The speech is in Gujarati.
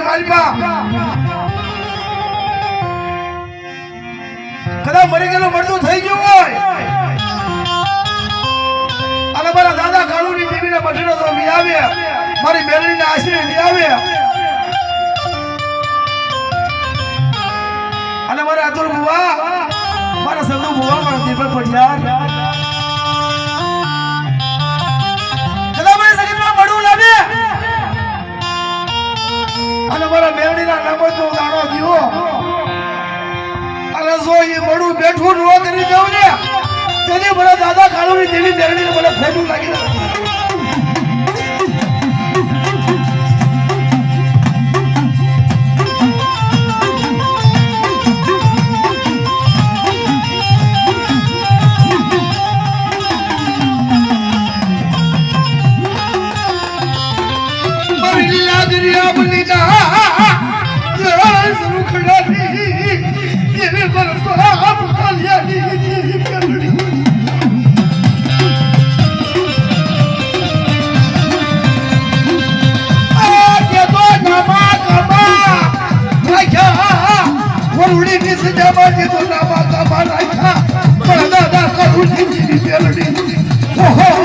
માલમાં કદાચ મરી ગયેલું મળતું થઈ ગયું હોય. અને મારા દાદા કાળુની દેવીના બઠેડો તો મી આવે મારી મેળણીના ના આશીર્વાદ આવે અને મારા અતુલ બુવા મારા સંધુ બુવા મારા દીપક પટિયાર અને મારા મેળણીના નામનો દાણો દીવો. અને જો એ મળું બેઠું ન કરી દઉં ને તેથી મારા દાદા કાળુની દેવી મેળણીને મને ખોટું લાગી રહ્યું. કરુણીની સજામાં જે તો નામા તામા રાખ્યા પણ દાદા કરુણીની મેલડી ઓહો!